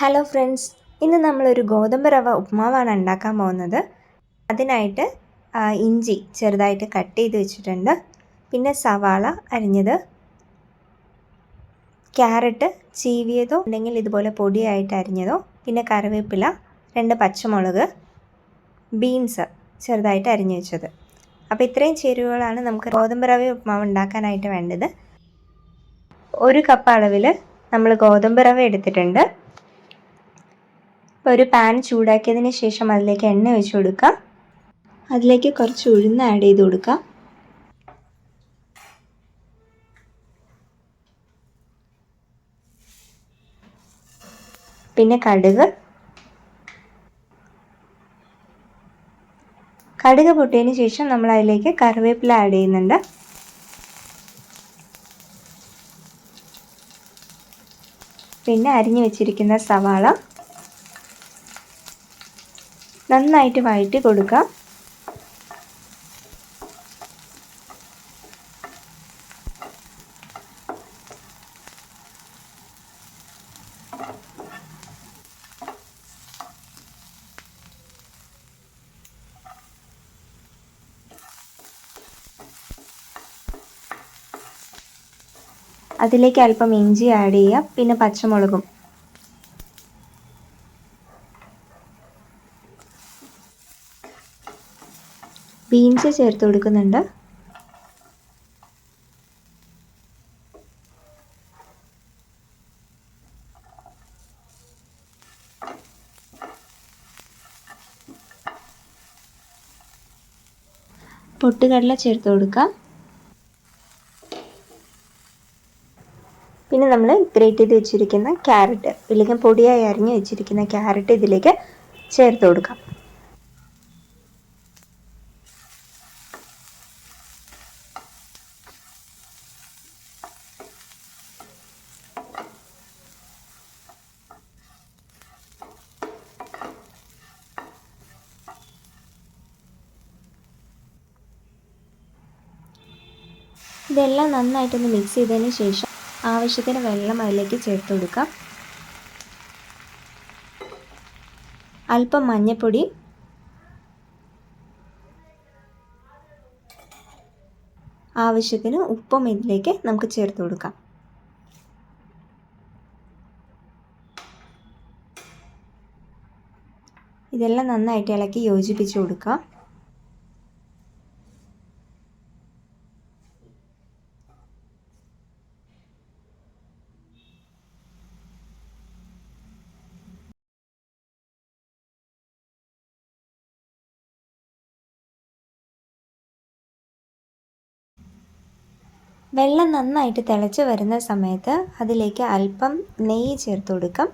Hello friends ഇന്ന് നമ്മളൊരു ഗോതമ്പ് റവ ഉപ്മാവാണ് ഉണ്ടാക്കാൻ പോകുന്നത്. അതിനായിട്ട് ഇഞ്ചി ചെറുതായിട്ട് കട്ട് ചെയ്ത് വെച്ചിട്ടുണ്ട്. പിന്നെ സവാള അരിഞ്ഞത് ക്യാരറ്റ് ചീവിയതോ അല്ലെങ്കിൽ ഇതുപോലെ പൊടിയായിട്ട് അരിഞ്ഞതോ പിന്നെ കറിവേപ്പില രണ്ട് പച്ചമുളക് ബീൻസ് ചെറുതായിട്ട് അരിഞ്ഞു വെച്ചത്. അപ്പോൾ ഇത്രയും ചേരുവകളാണ് നമുക്ക് ഗോതമ്പ് റവ ഉപ്മാവ് ഉണ്ടാക്കാനായിട്ട് വേണ്ടത്. ഒരു കപ്പ് അളവിൽ നമ്മൾ ഗോതമ്പ് റവ എടുത്തിട്ടുണ്ട്. ഇപ്പോൾ ഒരു പാൻ ചൂടാക്കിയതിന് ശേഷം അതിലേക്ക് എണ്ണ ഒഴിച്ച് കൊടുക്കാം അതിലേക്ക് കുറച്ച് ഉഴുന്ന് ആഡ് ചെയ്ത് കൊടുക്കാം പിന്നെ കടുക്. കടുക് പൊട്ടിയതിന് ശേഷം നമ്മൾ അതിലേക്ക് കറിവേപ്പില ആഡ് ചെയ്യുന്നുണ്ട്. പിന്നെ അരിഞ്ഞു വെച്ചിരിക്കുന്ന സവാള. നന്നായിട്ട് വഴറ്റി കൊടുക്കാം. അതിലേക്ക് അല്പം ഇഞ്ചി ആഡ് ചെയ്യാം പിന്നെ പച്ചമുളകും. ബീൻസ് ചേർത്ത് കൊടുക്കുന്നുണ്ട്. പൊട്ടുകടല ചേർത്ത് കൊടുക്കാം. പിന്നെ നമ്മൾ ഗ്രേറ്റ് ചെയ്ത് വെച്ചിരിക്കുന്ന ക്യാരറ്റ് ഇല്ലെങ്കിൽ പൊടിയായി അരിഞ്ഞ് വെച്ചിരിക്കുന്ന ക്യാരറ്റ് ഇതിലേക്ക് ചേർത്ത് കൊടുക്കാം. ഇതെല്ലാം നന്നായിട്ടൊന്ന് മിക്സ് ചെയ്തതിന് ശേഷം ആവശ്യത്തിന് വെള്ളം അതിലേക്ക് ചേർത്ത് കൊടുക്കാം. അല്പം മഞ്ഞപ്പൊടി. ആവശ്യത്തിന് ഉപ്പും ഇതിലേക്ക് നമുക്ക് ചേർത്ത് കൊടുക്കാം. ഇതെല്ലാം നന്നായിട്ട് ഇളക്കി യോജിപ്പിച്ച് കൊടുക്കുക വെള്ളം നന്നായിട്ട് തിളച്ച് വരുന്ന സമയത്ത് അതിലേക്ക് അല്പം നെയ്യ് ചേർത്ത് കൊടുക്കാം.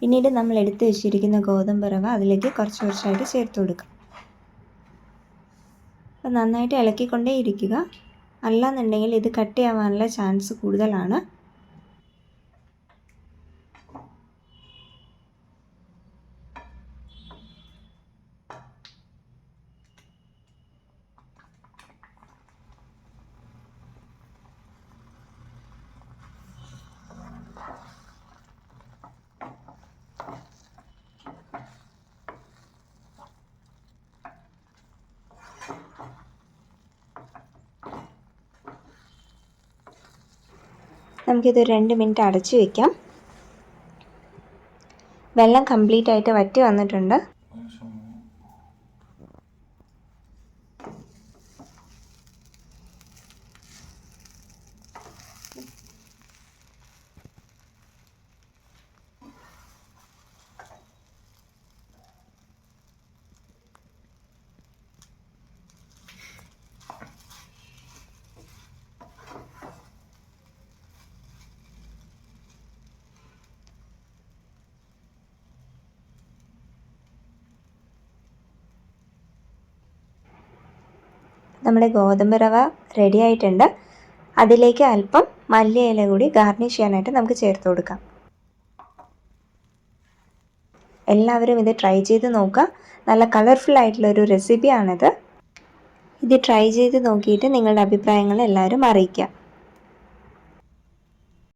പിന്നീട് നമ്മൾ എടുത്തു വെച്ചിരിക്കുന്ന ഗോതമ്പ് റവ അതിലേക്ക് കുറച്ച് കുറച്ചായിട്ട് ചേർത്ത് കൊടുക്കാം. അപ്പം നന്നായിട്ട് ഇളക്കിക്കൊണ്ടേ ഇരിക്കുക അല്ലാന്നുണ്ടെങ്കിൽ ഇത് കട്ടിയാവാനുള്ള ചാൻസ് കൂടുതലാണ്. നമുക്കിത് രണ്ട് മിനിറ്റ് അടച്ചു വെക്കാം. വെള്ളം കംപ്ലീറ്റ് ആയിട്ട് വറ്റി വന്നിട്ടുണ്ട്. നമ്മുടെ ഗോതമ്പ് റവ റെഡി ആയിട്ടുണ്ട്. അതിലേക്ക് അല്പം മല്ലിയില കൂടി ഗാർണിഷ് ചെയ്യാനായിട്ട് നമുക്ക് ചേർത്ത് കൊടുക്കാം. എല്ലാവരും ഇത് ട്രൈ ചെയ്ത് നോക്കുക. നല്ല കളർഫുൾ ആയിട്ടുള്ള ഒരു റെസിപ്പിയാണിത് ഇത് ട്രൈ ചെയ്ത് നോക്കിയിട്ട് നിങ്ങളുടെ അഭിപ്രായങ്ങൾ എല്ലാവരും അറിയിക്കുക.